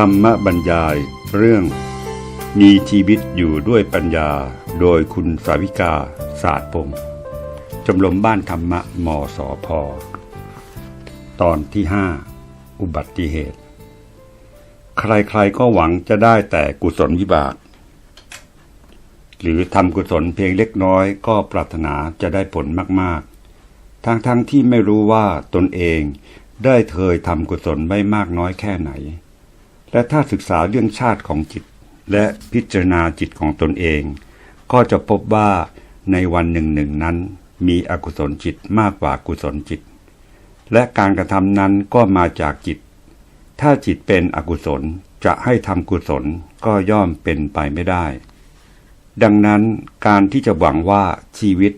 ธรรมบรรยายเรื่อง มีชีวิตอยู่ด้วยปัญญา โดยคุณสาวิกาศาสตร์พงศ์ชมรมบ้านธรรมะมสอพอตอนที่ห้าอุบัติเหตุ ใครๆก็หวังจะได้แต่กุศลวิบาก หรือทำกุศลเพียงเล็กน้อยก็ปรารถนาจะได้ผลมากๆ ทั้งๆทที่ไม่รู้ว่าตนเองได้เคยทำกุศลไว้มากน้อยแค่ไหน และถ้าศึกษาเรื่องชาติของจิต และพิจารณาจิตของตนเอง ก็จะพบว่าในวันหนึ่งหนึ่งนั้น มีอกุศลจิตมากกว่ากุศลจิต และการกระทำนั้นก็มาจากจิต ถ้าจิตเป็นอกุศลจะให้ทำกุศลก็ย่อมเป็นไปไม่ได้ ดังนั้นการที่จะหวังว่าชีวิต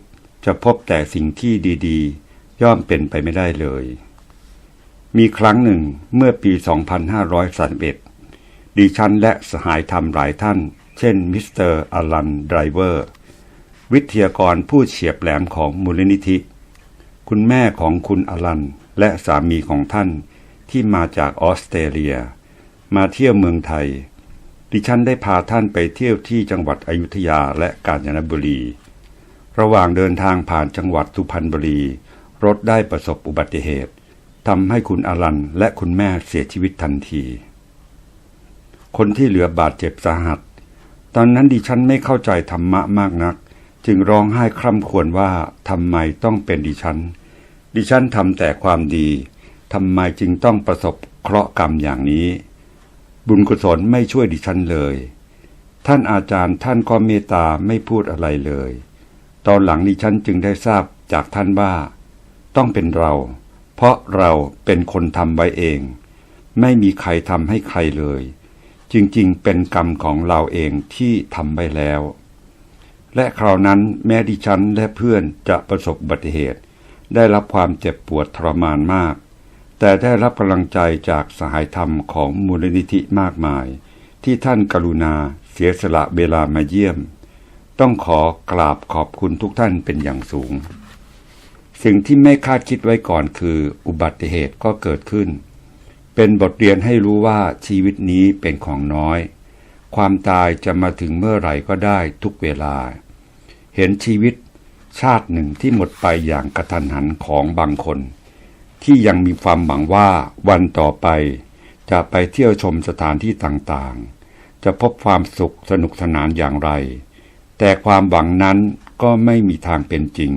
จะพบแต่สิ่งที่ดีๆ ย่อมเป็นไปไม่ได้เลย มีครั้งหนึ่งเมื่อปี 2531 ดิฉันและสหายธรรมหลายท่าน เช่นมิสเตอร์อลันไดรเวอร์ วิทยากรผู้เฉียบแหลมของมูลนิธิ คุณแม่ของคุณอลันและสามีของท่านที่มาจากออสเตรเลีย มาเที่ยวเมืองไทย ดิฉันได้พาท่านไปเที่ยวที่จังหวัดอยุธยาและกาญจนบุรี ระหว่างเดินทางผ่านจังหวัดสุพรรณบุรี รถได้ประสบอุบัติเหตุทำให้คุณอลันและคุณแม่เสียชีวิตทันที คนที่เหลือบาดเจ็บสาหัส ตอนนั้นดิฉันไม่เข้าใจธรรมะมากนัก จึงร้องไห้คร่ำครวญว่าทำไมต้องเป็นดิฉัน ดิฉันทำแต่ความดีทำไมจึงต้องประสบเคราะห์กรรมอย่างนี้ บุญกุศลไม่ช่วยดิฉันเลย ท่านอาจารย์ท่านก็เมตตาไม่พูดอะไรเลย ตอนหลังดิฉันจึงได้ทราบจากท่านว่า ต้องเป็นเรา เพราะเราเป็นคนทำไว้เอง ไม่มีใครทำให้ใครเลย จริงๆ เป็นกรรมของเราเองที่ทำไว้แล้ว และคราวนั้นแม้ดิฉันและเพื่อนจะประสบอุบัติเหตุ ได้รับความเจ็บปวดทรมานมาก แต่ได้รับกำลังใจจากสหายธรรมของมูลนิธิมากมาย ที่ท่านกรุณาเสียสละเวลามาเยี่ยม ต้องขอกราบขอบคุณทุกท่านเป็นอย่างสูง สิ่งที่ไม่คาดคิดไว้ก่อนคืออุบัติเหตุก็เกิดขึ้น เป็นบทเรียนให้รู้ว่าชีวิตนี้เป็นของน้อย ความตายจะมาถึงเมื่อไหร่ก็ได้ทุกเวลา เห็นชีวิตชาติหนึ่งที่หมดไปอย่างกระทันหันของบางคน ที่ยังมีความหวังว่าวันต่อไป จะไปเที่ยวชมสถานที่ต่างๆ จะพบความสุขสนุกสนานอย่างไร แต่ความหวังนั้นก็ไม่มีทางเป็นจริง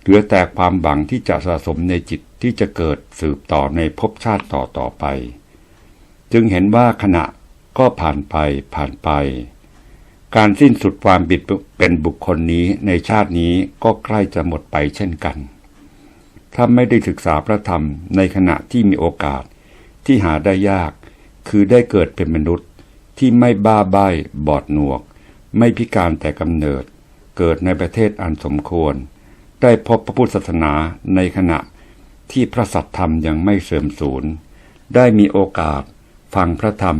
เหลือแต่ความหวังที่จะสะสมในจิต ที่จะเกิดสืบต่อในภพชาติต่อต่อไป จึงเห็นว่าขณะก็ผ่านไปผ่านไป การสิ้นสุดความบิดเป็นบุคคลนี้ในชาตินี้ก็ใกล้จะหมดไปเช่นกัน ถ้าไม่ได้ศึกษาพระธรรมในขณะที่มีโอกาสที่หาได้ยาก คือได้เกิดเป็นมนุษย์ที่ไม่บ้าใบ้บอดหนวก ไม่พิการแต่กำเนิด เกิดในประเทศอันสมควร ได้พบพระพุทธศาสนาในขณะ ที่พระสัตธรรมยังไม่เสื่อมสูญ ได้มีโอกาสฟังพระธรรม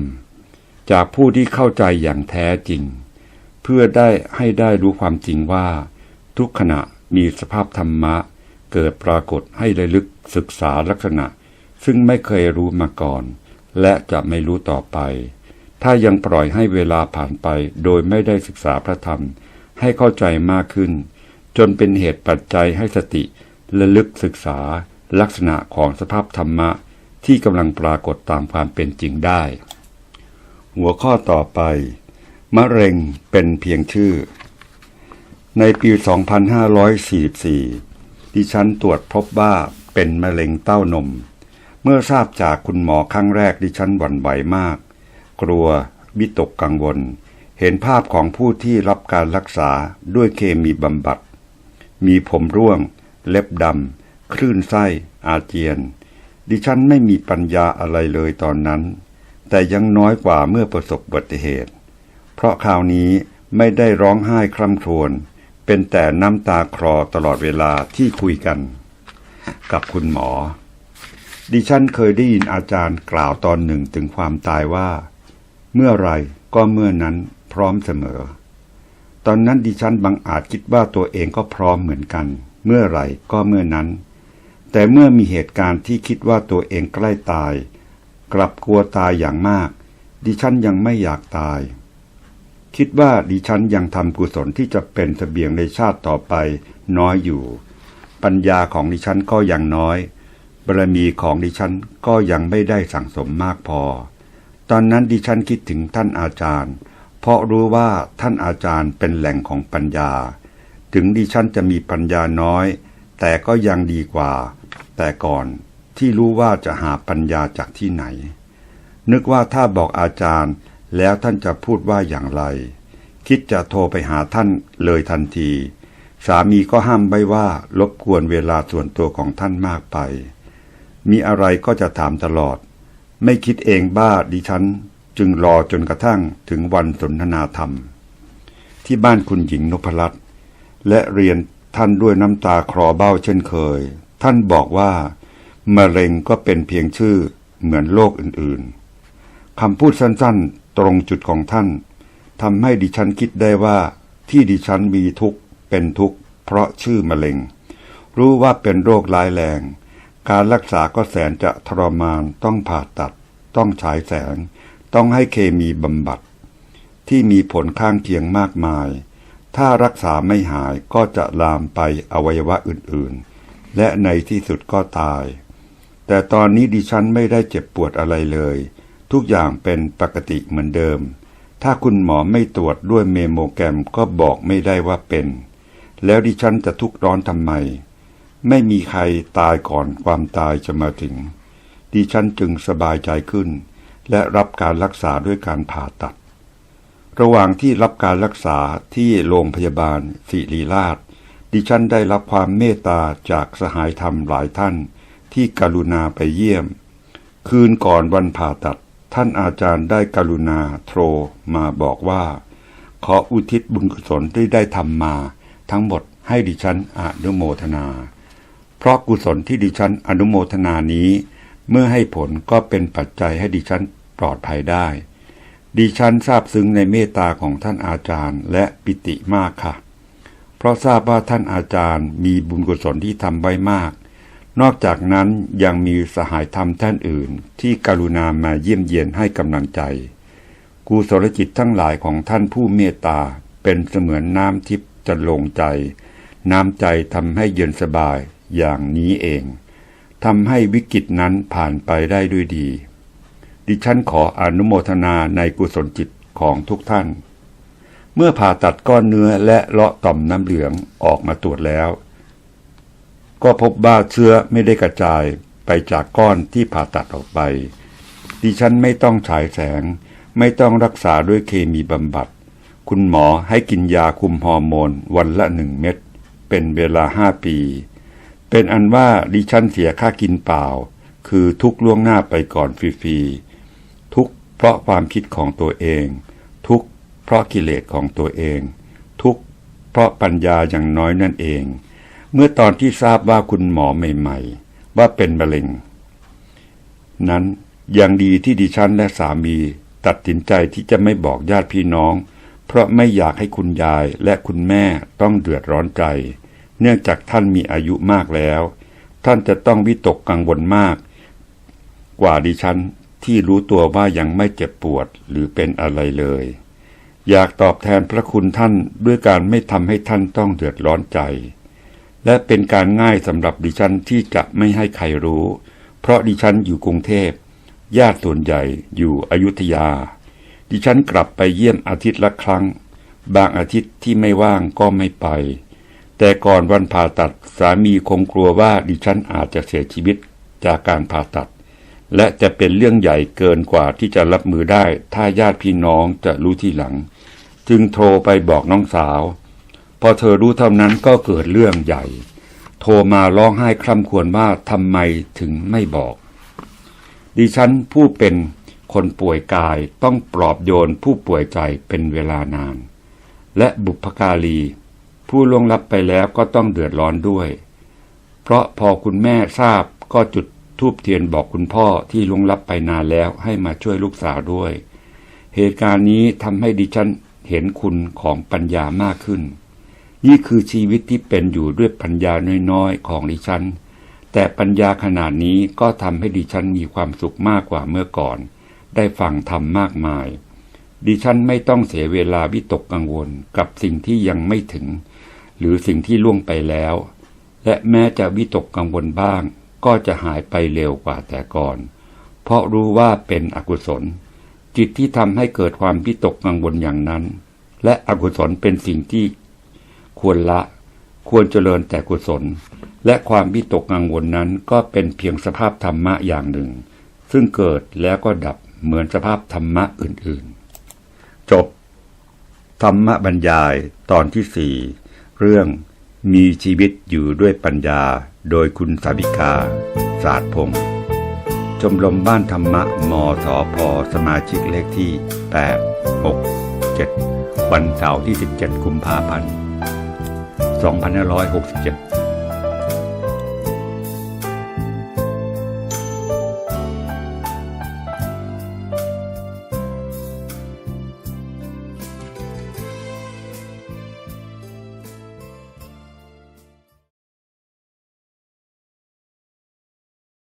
จากผู้ที่เข้าใจอย่างแท้จริง เพื่อได้ให้ได้รู้ความจริงว่า ทุกขณะมีสภาพธรรมะ เกิดปรากฏให้ระลึกศึกษาลักษณะ ซึ่งไม่เคยรู้มาก่อน และจะไม่รู้ต่อไป ถ้ายังปล่อยให้เวลาผ่านไปโดยไม่ได้ศึกษาพระธรรม ให้เข้าใจมากขึ้น จนเป็นเหตุปัจจัยให้สติระลึกศึกษา ลักษณะของสภาพธรรมะที่กำลังปรากฏตามความเป็นจริงได้ หัวข้อต่อไป มะเร็งเป็นเพียงชื่อ ในปี 2544 ดิฉันตรวจพบว่าเป็นมะเร็งเต้านม เมื่อทราบจากคุณหมอครั้งแรกดิฉันหวั่นไหวมาก กลัววิตกกังวล เห็นภาพของผู้ที่รับการรักษาด้วยเคมีบำบัด มีผมร่วง เล็บดำ คลื่นไส้อาเจียน ดิฉันไม่มีปัญญาอะไรเลยตอนนั้น แต่ยังน้อยกว่าเมื่อประสบอุบัติเหตุ เพราะคราวนี้ไม่ได้ร้องไห้คร่ำครวญเป็นแต่น้ำตาคลอตลอดเวลาที่คุยกัน กับคุณหมอ ดิฉันเคยได้ยินอาจารย์กล่าวตอนหนึ่งถึงความตายว่า เมื่อไรก็เมื่อนั้นพร้อมเสมอ ตอนนั้นดิฉันบังอาจคิดว่าตัวเองก็พร้อมเหมือนกัน เมื่อไรก็เมื่อนั้น แต่เมื่อมีเหตุการณ์ที่คิดว่าตัวเองใกล้ตาย กลับกลัวตายอย่างมาก ดิฉันยังไม่อยากตาย คิดว่าดิฉันยังทำกุศลที่จะเป็นเสบียงในชาติต่อไปน้อยอยู่ ปัญญาของดิฉันก็ยังน้อยบารมีของดิฉันก็ยังไม่ได้สั่งสมมากพอ ตอนนั้นดิฉันคิดถึงท่านอาจารย์ เพราะรู้ว่าท่านอาจารย์เป็นแหล่งของปัญญา ถึงดิฉันจะมีปัญญาน้อย แต่ก็ยังดีกว่า แต่ก่อนที่รู้ว่าจะหาปัญญาจากที่ไหน นึกว่าถ้าบอกอาจารย์แล้วท่านจะพูดว่าอย่างไร คิดจะโทรไปหาท่านเลยทันที สามีก็ห้ามไว้ว่ารบกวนเวลาส่วนตัวของท่านมากไป มีอะไรก็จะถามตลอด ไม่คิดเองบ้าดิฉัน จึงรอจนกระทั่งถึงวันสนทนาธรรม ที่บ้านคุณหญิงนพรัตน์และเรียนท่านด้วยน้ำตาคลอเบ้าเช่นเคย ท่านบอกว่ามะเร็งก็เป็นเพียงชื่อเหมือนโรคอื่นๆคำพูดสั้นๆ ตรงจุดของท่านทำให้ดิฉันคิดได้ว่า ที่ดิฉันมีทุกข์เป็นทุกข์เพราะชื่อมะเร็ง รู้ว่าเป็นโรคร้ายแรง การรักษาก็แสนจะทรมานต้องผ่าตัด ต้องฉายแสง ต้องให้เคมีบำบัด ที่มีผลข้างเคียงมากมาย ถ้ารักษาไม่หายก็จะลามไปอวัยวะอื่นๆ และในที่สุดก็ตาย แต่ตอนนี้ดิฉันไม่ได้เจ็บปวดอะไรเลย ทุกอย่างเป็นปกติเหมือนเดิม ถ้าคุณหมอไม่ตรวจด้วยเมโมแกรมก็บอกไม่ได้ว่าเป็น แล้วดิฉันจะทุกข์ร้อนทำไม ไม่มีใครตายก่อนความตายจะมาถึง ดิฉันจึงสบายใจขึ้น และรับการรักษาด้วยการผ่าตัด ระหว่างที่รับการรักษาที่โรงพยาบาลศิริราช ดิฉันได้รับความเมตตาจากสหายธรรมหลายท่านที่กรุณาไปเยี่ยม คืนก่อนวันผ่าตัด ท่านอาจารย์ได้กรุณาโทรมาบอกว่า ขออุทิศบุญกุศลที่ได้ทำมา ทั้งหมดให้ดิฉันอนุโมทนา เพราะกุศลที่ดิฉันอนุโมทนานี้ เมื่อให้ผลก็เป็นปัจจัยให้ดิฉันปลอดภัยได้ ดิฉันทราบซึ้งในเมตตาของท่านอาจารย์และปิติมากค่ะ เพราะทราบว่าท่านอาจารย์มีบุญกุศลที่ทำไว้มาก นอกจากนั้นยังมีสหายธรรมท่านอื่น ที่กรุณามาเยี่ยมเยียนให้กำลังใจกุศลจิตทั้งหลายของท่านผู้เมตตาเป็นเสมือนน้ำทิพย์จะลงใจ น้ำใจทำให้เย็นสบายอย่างนี้เองทำให้วิกฤตนั้นผ่านไปได้ด้วยดี ดิฉันขออนุโมทนาในกุศลจิตของทุกท่าน เมื่อผ่าตัดก้อนเนื้อและเลาะต่อมน้ำเหลืองออกมาตรวจแล้ว ก็พบว่าเชื้อไม่ได้กระจายไปจากก้อนที่ผ่าตัดออกไป ดิฉันไม่ต้องฉายแสง ไม่ต้องรักษาด้วยเคมีบำบัด คุณหมอให้กินยาคุมฮอร์โมนวันละหนึ่งเม็ดเป็นเวลาห้าปี เป็นอันว่าดิฉันเสียค่ากินเปล่า คือทุกล่วงหน้าไปก่อนฟรีๆทุกเพราะความคิดของตัวเอง เพราะกิเลสของตัวเอง ทุกเพราะปัญญาอย่างน้อยนั่นเอง เมื่อตอนที่ทราบว่าคุณหมอใหม่ๆ ว่าเป็นมะเร็ง นั้นยังดีที่ดิฉันและสามีตัดสินใจที่จะไม่บอกญาติพี่น้อง เพราะไม่อยากให้คุณยายและคุณแม่ต้องเดือดร้อนใจ เนื่องจากท่านมีอายุมากแล้ว ท่านจะต้องวิตกกังวลมาก กว่าดิฉันที่รู้ตัวว่ายังไม่เจ็บปวดหรือเป็นอะไรเลย อยากตอบแทนพระคุณท่านด้วยการไม่ทำให้ท่านต้องเดือดร้อนใจ และเป็นการง่ายสำหรับดิฉันที่จะไม่ให้ใครรู้ เพราะดิฉันอยู่กรุงเทพญาติส่วนใหญ่อยู่อยุธยา ดิฉันกลับไปเยี่ยมอาทิตย์ละครั้ง บางอาทิตย์ที่ไม่ว่างก็ไม่ไป แต่ก่อนวันผ่าตัดสามีคงกลัวว่าดิฉันอาจจะเสียชีวิตจากการผ่าตัด และจะเป็นเรื่องใหญ่เกินกว่าที่จะรับมือได้ ถ้าญาติพี่น้องจะรู้ทีหลัง จึงโทรไปบอกน้องสาว พอเธอรู้เท่านั้นก็เกิดเรื่องใหญ่ โทรมาร้องไห้คร่ำควรว่าทำไมถึงไม่บอก ดิฉันผู้เป็นคนป่วยกายต้องปลอบโยนผู้ป่วยใจเป็นเวลานาน และบุพการี ผู้ล่วงลับไปแล้วก็ต้องเดือดร้อนด้วย เพราะพอคุณแม่ทราบก็จุดทูบเทียนบอกคุณพ่อที่ล่วงลับไปนานแล้วให้มาช่วยลูกสาวด้วย เหตุการณ์นี้ทำให้ดิฉัน เห็นคุณของปัญญามากขึ้น นี่คือชีวิตที่เป็นอยู่ด้วยปัญญาน้อยๆของดิฉัน แต่ปัญญาขนาดนี้ก็ทำให้ดิฉันมีความสุขมากกว่าเมื่อก่อน ได้ฟังธรรมมากมาย ดิฉันไม่ต้องเสียเวลาวิตกกังวลกับสิ่งที่ยังไม่ถึง หรือสิ่งที่ล่วงไปแล้ว และแม้จะวิตกกังวลบ้าง ก็จะหายไปเร็วกว่าแต่ก่อน เพราะรู้ว่าเป็นอกุศล จิตที่ทำให้เกิดความวิตกกังวลอย่างนั้น และอกุศลเป็นสิ่งที่ควรละควรเจริญแต่กุศล และความวิตกกังวลนั้นก็เป็นเพียงสภาพธรรมะอย่างหนึ่ง ซึ่งเกิดแล้วก็ดับเหมือนสภาพธรรมะอื่นๆ จบ ธรรมบรรยายตอนที่สี่เรื่องมีชีวิตอยู่ด้วยปัญญาโดยคุณสาวิกา ศาสตร์พงศ์ ชมรมบ้านธรรมะมสพสมาชิกเลขที่ 8 6 7 วันเสาร์ที่ 17 กุมภาพันธ์2567